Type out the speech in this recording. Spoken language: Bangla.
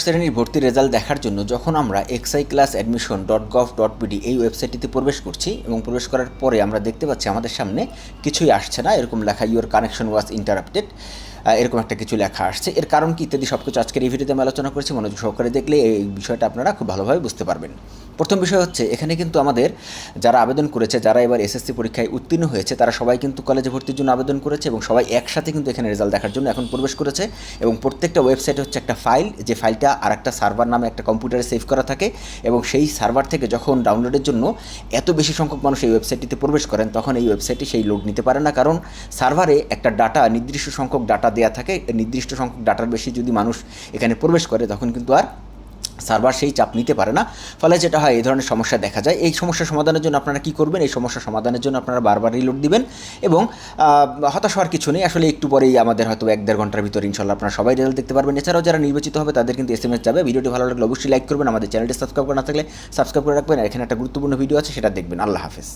শ্রেণির ভর্তি রেজাল্ট দেখার জন্য যখন আমরা XI class admission dot gov dot BD এই ওয়েবসাইটটিতে প্রবেশ করছি এবং প্রবেশ করার পরে আমরা দেখতে পাচ্ছি আমাদের সামনে কিছুই আসছে না। এরকম লেখা ইউর কানেকশন ওয়াজ ইন্টারাপ্টেড এরকম একটা কিছু লেখা আসছে। এর কারণ কি ইত্যাদি সব কিছু আজকের এই ভিডিওতে আমি আলোচনা করেছি। মনোযোগ সহকারে দেখলে এই বিষয়টা আপনারা খুব ভালোভাবে বুঝতে পারবেন। প্রথম বিষয় হচ্ছে, এখানে কিন্তু আমাদের যারা আবেদন করেছে, যারা এবার এসএসসি পরীক্ষায় উত্তীর্ণ হয়েছে, তারা সবাই কিন্তু কলেজে ভর্তির জন্য আবেদন করেছে এবং সবাই একসাথে কিন্তু এখানে রেজাল্ট দেখার জন্য এখন প্রবেশ করেছে এবং প্রত্যেকটা ওয়েবসাইট হচ্ছে একটা ফাইল, যে ফাইলটা আর একটা সার্ভার নামে একটা কম্পিউটারে সেভ করা থাকে এবং সেই সার্ভার থেকে যখন ডাউনলোডের জন্য এত বেশি সংখ্যক মানুষ এই ওয়েবসাইটটিতে প্রবেশ করেন, তখন এই ওয়েবসাইটে সেই লোড নিতে পারে না। কারণ সার্ভারে একটা ডাটা, নির্দিষ্ট সংখ্যক ডাটা দেওয়া থাকে, নির্দিষ্ট সংখ্যক ডাটার বেশি যদি মানুষ এখানে প্রবেশ করে, তখন কিন্তু আর সার্ভার সেই চাপ নিতে পারে না। ফলে যেটা হয়, এই ধরনের সমস্যা দেখা যায়। এই সমস্যা সমাধানের জন্য আপনারা কি করবেন? এই সমস্যা সমাধানের জন্য আপনারা বারবার রিলোড দিবেন এবং হতাশ হওয়ার কিছু নেই। আসলে একটু পরেই আমাদের হয়তো এক দেড় ঘণ্টার ভিতরে ইনশাল্লাহ আপনারা সবাই রেজাল্ট দেখতে পারবেন। এছাড়াও যারা নির্বাচিত হবে, তাদের কিন্তু এস এম এস যাবে। ভিডিওটি ভালো লাগলে অবশ্যই লাইক করবেন। আমাদের চ্যানেলটি সাবস্ক্রাইব করা না থাকলে সাবস্ক্রাইব করে রাখবেন। এখানে একটা গুরুত্বপূর্ণ ভিডিও আছে, সেটা দেখবেন। আল্লাহ হাফেজ।